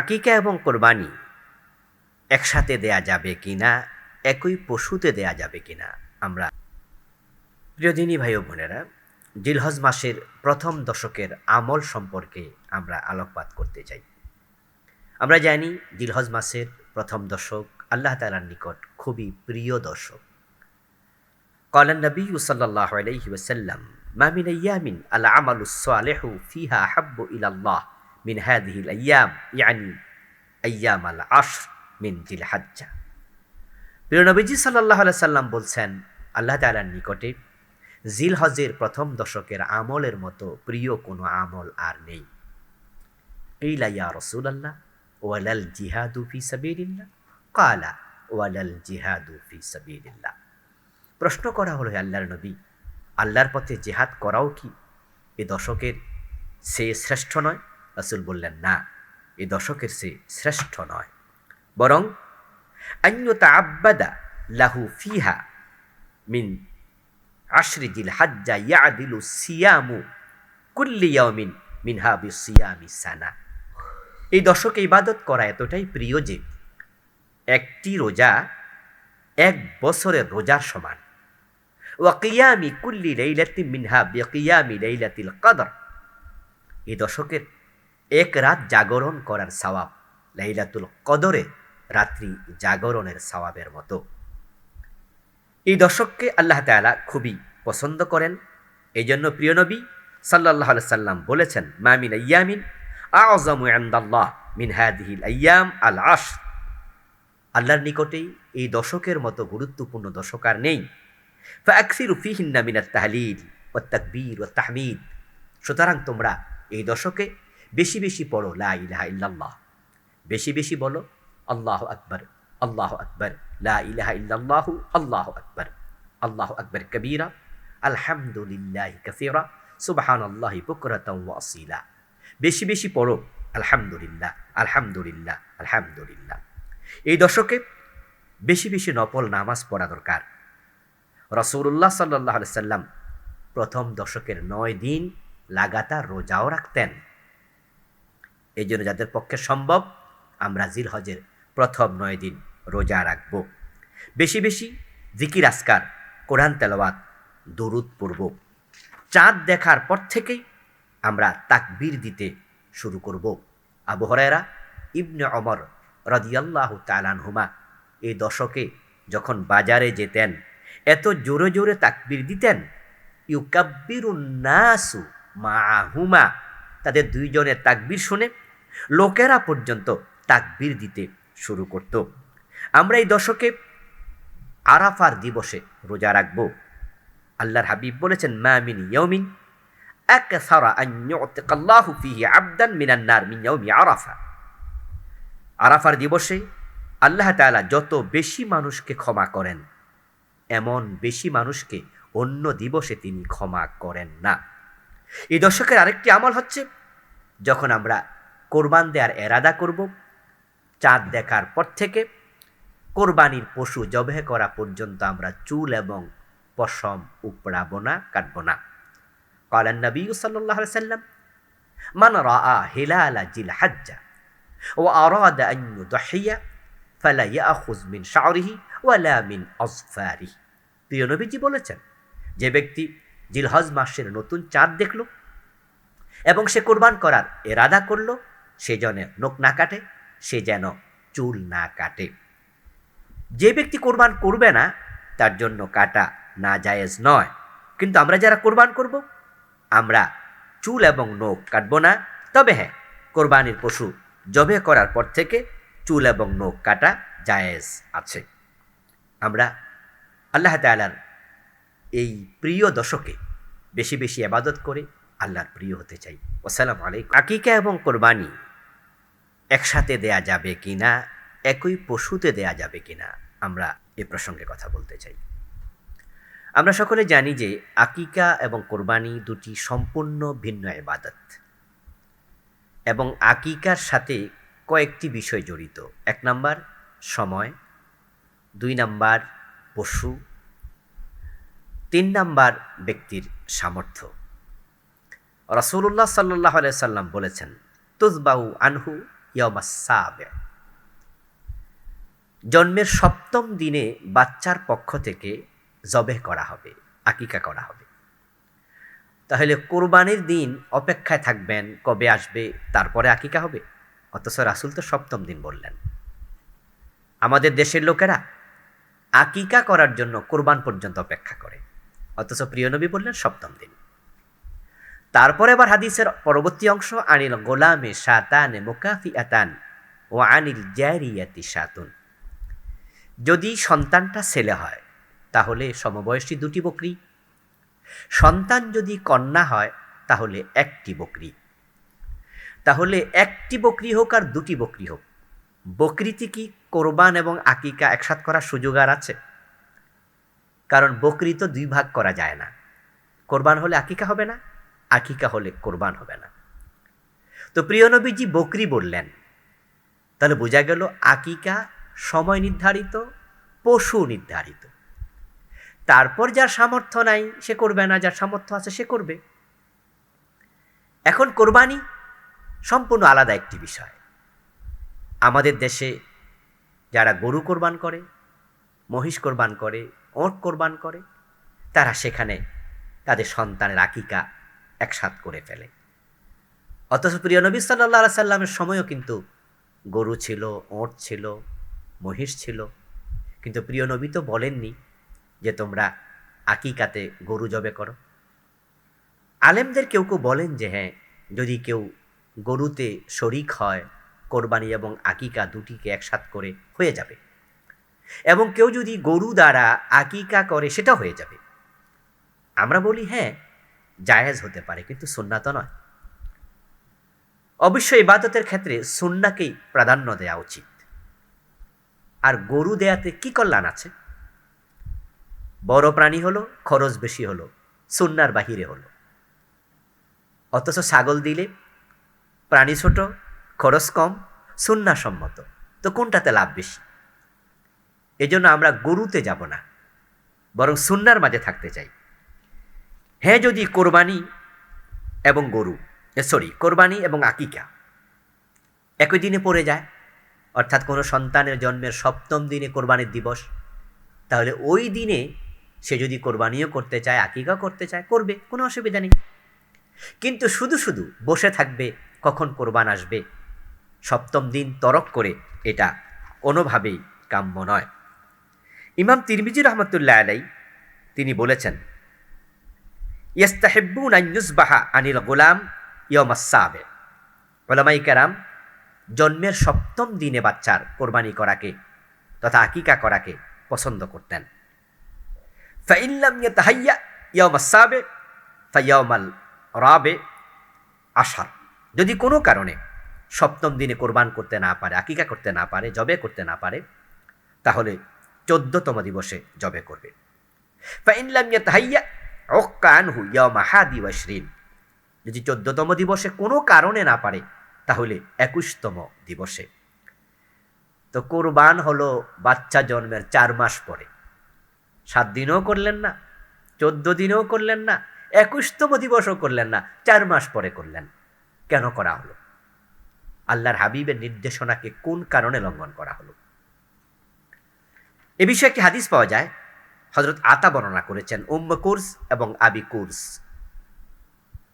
আকিকা এবং কোরবানি একসাথে দেয়া যাবে কি না একই পশুতে দেয়া যাবে কি না আমরা প্রিয়দিনী ভাই বোনেরা, জিলহজ মাসের প্রথম দশকের আমল সম্পর্কে আমরা আলোকপাত করতে চাই। আমরা জানি জিলহজ মাসের প্রথম দশক আল্লাহ তালার নিকট খুবই প্রিয় দশক। কলান নবী সাল্লাহ আলাইহি ওসাল্লাম মামিন ইয়ামিন আল আমালু সালেহু ফিহা হাব্বু ইলাল্লাহ। মিন হাদিহিল আয়াম ইয়ানি আয়াম আল আশ মিন জিল হাজ্জা প্রিয় নবীজি সাল্লাহ সাল্লাম বলছেন, আল্লাহ তালার নিকটে জিল হজের প্রথম দশকের আমলের মতো প্রিয় কোনো আমল আর নেই। এই লাইয়া রসুল আল্লাহ ওয়ালাল জিহাদু ফি সাবিরিল্লাহ কালা ওয়ালাল জিহাদু ফি সাবিরিল্লাহ প্রশ্ন করা হলো আল্লাহর নবী, আল্লাহর পথে জেহাদ করাও কি? এ দশকের সে শ্রেষ্ঠ নয় রাসুল বললেন, না এ দশকের সে শ্রেষ্ঠ নয়। বরং আন্যতা আব্বাদা লাহু ফিহা মিন আশরি জিল হাজ্জা ইয়াদিলু সিয়ামু কুল্লি ইয়াউমিন মিনহা বি সিয়ামি সানা। এই দশকে ইবাদত করা এতটাই প্রিয় যে একটি রোজা এক বছরের রোজার সমান। ওয়াকিয়ামি কুল্লি লাইলাতি মিনহা বিকিয়ামি লাইলাতিল কদর। এই দশকের এক রাত জাগরণ করার সওয়াব, লাইলাতুল কদরে রাত্রি জাগরণের সওয়াবের মতো। এই দশককে আল্লাহ তাআলা খুবই পছন্দ করেন। এই জন্য প্রিয় নবী সাল্লাহ সাল্লাম বলেছেন মামিন ইয়ামিন আজমু আন্দাল্লাহ মিন হাদিহিল আয়াম আল আশ আল্লাহর নিকটেই এই দশকের মতো গুরুত্বপূর্ণ দশক আর নেই। ফাকসিরু ফিহিন্না মিনাত তাহলিল ও তাকবীর ও তাহমিদ। সুতরাং তোমরা এই দশকে বেশি বেশি পড়ো, লা ইলাহা ইল্লাল্লাহ। বেশি বেশি বলো, আল্লাহ আকবর আল্লাহ আকবর। লা ইলাহা ইল্লাল্লাহু, আল্লাহ আকবর। আল্লাহ আকবর কবীরা, আলহামদুলিল্লাহ কাসীরা, সুবহানাল্লাহি বুকরাতাও ওয়া আসীলা। বেশি বেশি পড়ো, আলহামদুলিল্লাহ আলহামদুলিল্লাহ আলহামদুলিল্লাহ। এই দশকে বেশি বেশি নফল নামাজ পড়া দরকার। রসুল্লাহ সাল্লাহ সাল্লাম প্রথম দশকের নয় দিন লাগাতার রোজাও রাখতেন। এই জন্য যাদের পক্ষে সম্ভব, আমরা জিল হজের প্রথম নয় দিন রোজা রাখব। বেশি বেশি জিকির আসকার কোরআন তেলাওয়াত, দরুদ পড়ব। চাঁদ দেখার পর থেকেই আমরা তাকবীর দিতে শুরু করব। আবু হরায়রা ইবনে অমর রদিয়াল্লাহ তালানহুমা এই দশকে যখন বাজারে যেতেন, এত জোরে জোরে তাকবির দিতেন ইউকাব্বিরুন্নাসু মাহুমা তাদের দুইজনের তাকবির শুনে লোকেরা পর্যন্ত তাকবির দিতে শুরু করত। আমরা এই দশকে আরাফার দিবসে রোজা রাখব। আল্লাহর হাবিব বলেছেন মামিন ইয়মিন আবদান মিনান্নার মিন আরাফা। আরাফার দিবসে আল্লাহ তালা যত বেশি মানুষকে ক্ষমা করেন, এমন বেশি মানুষকে অন্য দিবসে তিনি ক্ষমা করেন না। এই দশকের আরেকটি আমল হচ্ছে, যখন আমরা কোরবান দেওয়ার এরাদা করব, চাঁদ দেখার পর থেকে কোরবানির পশু জবে করা পর্যন্ত আমরা চুল এবং পশম উপড়াবো না, কাটব না। কলেন নবী সাল্লাহ সাল্লাম মান রা হিলালা জিল হাজ্জা ও আরাদ আইনু দহিয়া ফালা ইয়াখুজ মিন শাওরিহি ওয়ালা মিন অজফারিহি প্রিয় নবীজি বলেছেন, যে ব্যক্তি জিলহজ মাসের নতুন চাঁদ দেখল এবং সে কোরবান করার এরাদা করল, সে যেন নোক না কাটে, সে যেন চুল না কাটে। যে ব্যক্তি কোরবান করবে না, তার জন্য কাটা না জায়েজ নয়। কিন্তু আমরা যারা কোরবান করব, আমরা চুল এবং নোখ কাটবো না। তবে হ্যাঁ কোরবানির পশু জবে করার পর থেকে চুল এবং নোখ কাটা জায়েজ আছে। আমরা আল্লাহ তালার এই প্রিয় দশকে বেশি বেশি আবাদত করে আল্লাহর প্রিয় হতে চাই। ওসালাম আলাইকুম। আকিকা এবং কোরবানি একসাথে দেয়া যাবে কি না একই পশুতে দেয়া যাবে কি না আমরা এ প্রসঙ্গে কথা বলতে চাই। আমরা সকলে জানি যে আকিকা এবং কোরবানি দুটি সম্পূর্ণ ভিন্ন এবাদত এবং আকিকার সাথে কয়েকটি বিষয় জড়িত। এক নাম্বার, সময়। দুই নাম্বার, পশু। তিন নাম্বার ব্যক্তির সামর্থ্য। রসুল্লাহ সাল্লাহ সাল্লাম বলেছেন তুজবাউ আনহু জন্মের সপ্তম দিনে বাচ্চার পক্ষ থেকে জবেহ করা হবে, আকিকা করা হবে। তাহলে কোরবানির দিন অপেক্ষায় থাকবেন, কবে আসবে, তারপরে আকিকা হবে? অথচ রাসুল তো সপ্তম দিন বললেন। আমাদের দেশের লোকেরা আকিকা করার জন্য কোরবান পর্যন্ত অপেক্ষা করে। অথচ প্রিয় নবী বললেন, সপ্তম দিন। তারপরে আবার হাদিসের পরবর্তী অংশ, আনিল গোলামে শাতানে মোকাফি আতান ও আনিল জারিয়াতি সাতুন। যদি সন্তানটা ছেলে হয়, তাহলে সমবয়সী দুটি বকরি। সন্তান যদি কন্যা হয়, তাহলে একটি বকরি। তাহলে একটি বকরি হোক আর দুটি বকরি হোক। বকরিতে কি কোরবান এবং আকিকা একসাথ করার সুযোগ আর আছে? কারণ বকরি তো দুই ভাগ করা যায় না। কোরবান হলে আকিকা হবে না, আকিকা হলে কোরবান হবে না। তো প্রিয় নবীজি বকরি বললেন, তাহলে বোঝা গেল আকিকা সময় নির্ধারিত, পশু নির্ধারিত। তারপর যার সামর্থ্য নাই, সে করবে না, যার সামর্থ্য আছে সে করবে। এখন কোরবানি সম্পূর্ণ আলাদা একটি বিষয়। আমাদের দেশে যারা গরু কোরবান করে, মহিষ কোরবান করে ওঁট কোরবান করে, তারা সেখানে তাদের সন্তানের আকিকা একসাথ করে ফেলে। অথচ প্রিয় নবী সাল্লাহ সাল্লামের সময়ও কিন্তু গরু ছিল, ওঁট ছিল, মহিষ ছিল। কিন্তু প্রিয় নবী তো বলেননি যে তোমরা আকিকাতে গরু জবে করো। আলেমদের কেউ কেউ বলেন যে হ্যাঁ যদি কেউ গরুতে শরিক হয়, কোরবানি এবং আকিকা দুটিকে একসাথ করে হয়ে যাবে। এবং কেউ যদি গরু দ্বারা আকিকা করে, সেটা হয়ে যাবে। আমরা বলি হ্যাঁ জায়েজ হতে পারে, কিন্তু সুন্নাত নয়। অবশ্যই ইবাদতের ক্ষেত্রে সুন্নাকেই প্রাধান্য দেওয়া উচিত। আর গরু দেয়াতে কি কল্যাণ আছে? বড় প্রাণী হলো, খরচ বেশি হলো, সুন্নার বাহিরে হলো। অথচ ছাগল দিলে প্রাণী ছোট, খরচ কম সুন্না সম্মত তো কোনটাতে লাভ বেশি? এজন্য আমরা গরুতে যাব না, বরং সুন্নার মাঝে থাকতে চাই। হ্যাঁ যদি কোরবানি এবং গরু সরি কোরবানি এবং আকিকা একই দিনে পড়ে যায়, অর্থাৎ কোনো সন্তানের জন্মের সপ্তম দিনে কোরবানির দিবস, তাহলে ওই দিনে সে যদি কোরবানিও করতে চায় আকিকা করতে চায়, করবে, কোনো অসুবিধা নেই। কিন্তু শুধু শুধু বসে থাকবে, কখন কোরবান আসবে, সপ্তম দিন তরক করে, এটা কোনোভাবেই কাম্য নয়। ইমাম তিরমিজি রহমতুল্লাহ আলাই তিনি বলেছেন ইস্তাহেব্বুন আইনুসবাহা আনিল গোলাম ইয়মাসাবে ওলামাই কারাম জন্মের সপ্তম দিনে বাচ্চার কোরবানি করাকে তথা আকিকা করাকে পছন্দ করতেন। ফাইল্লাম তাহাইয়া ইয়মাসাবে ফাইয়ামাল রাবে আশার যদি কোনো কারণে সপ্তম দিনে কোরবান করতে না পারে, আকিকা করতে না পারে, জবে করতে না পারে, তাহলে চোদ্দতম দিবসে জবে করবে। যদি চোদ্দতম দিবসে কোনো কারণে না পারে, তাহলে একুশতম দিবসে। তো কোরবান হলো বাচ্চা জন্মের চার মাস পরে। সাত দিনও করলেন না, চোদ্দ দিনেও করলেন না, একুশতম দিবসও করলেন না, চার মাস পরে করলেন। কেন করা হলো? আল্লাহর হাবিবের নির্দেশনাকে কোন কারণে লঙ্ঘন করা হলো? এ বিষয়ে একটি হাদিস পাওয়া যায়। হজরত আতা বর্ণনা করেছেন, উম্ম কুরস এবং আবি কুরস।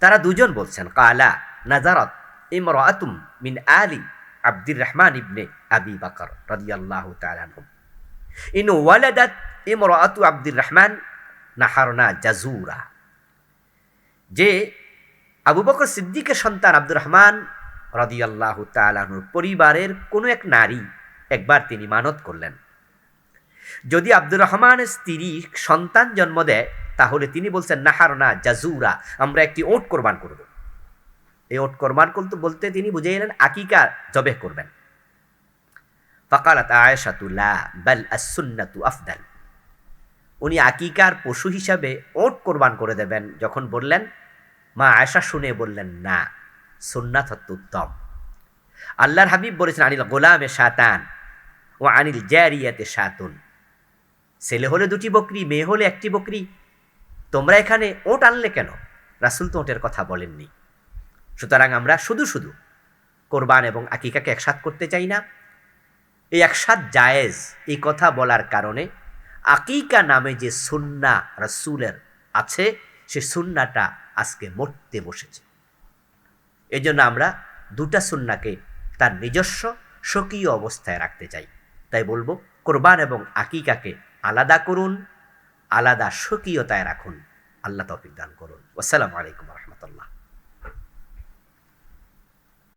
তারা দুজন বলছেন, কালা নাজারত ইমরাতুম মিন আলী আব্দুর রহমান ইবনে আবি বাকর রাদিয়াল্লাহু তাআলা আনহুম। ইন ওয়ালাদাত ইমরাতু আব্দুর রহমান নাহারনা জাজুরা। যে আবু বকর সিদ্দিকের সন্তান আব্দুর রহমান রদিয়াল্লাহু তালাহুর পরিবারের কোনো এক নারী একবার তিনি মানত করলেন। যদি আব্দুর রহমানের স্ত্রী সন্তান জন্ম দেয়, তাহলে তিনি বলছেন, নাহার না জাজুরা, আমরা একটি ওট কোরবান করব। এই ওট কোরবান করতে বলতে তিনি বুঝে এলেন আকিকা জবে করবেন। ফকালাত আয়েশাতুল্লাহ বাল আসুন্নাতু আফদাল। উনি আকিকার পশু হিসাবে ওট কোরবান করে দেবেন, যখন বললেন, মা আয়সা শুনে বললেন, না, সুন্নাত উত্তম। আল্লাহর হাবিব বলেছেন, আনিল গোলামে শাতান ও আনিল জ্যারিয়াতে শাতুন। ছেলে হলে দুটি বকরি, মেয়ে হলে একটি বকরি। তোমরা এখানে ওট আনলে কেন? রাসুল তো ওটের কথা বলেননি। সুতরাং আমরা শুধু শুধু কোরবান এবং আকিকাকে একসাথ করতে চাই না। এই একসাথ জায়েজ এই কথা বলার কারণে আকিকা নামে যে সুন্না রাসুলের আছে, সে সুন্নাটা আজকে মরতে বসেছে। এই জন্য আমরা দুটা সুন্নাকে তার নিজস্ব স্বকীয় অবস্থায় রাখতে চাই। তাই বলব, কোরবান এবং আকিকাকে আলাদা করুন আলাদা স্বকীয়তায় রাখুন। আল্লাহ তৌফিক দান করুন। আসসালামু আলাইকুম রহমতুল্লাহ।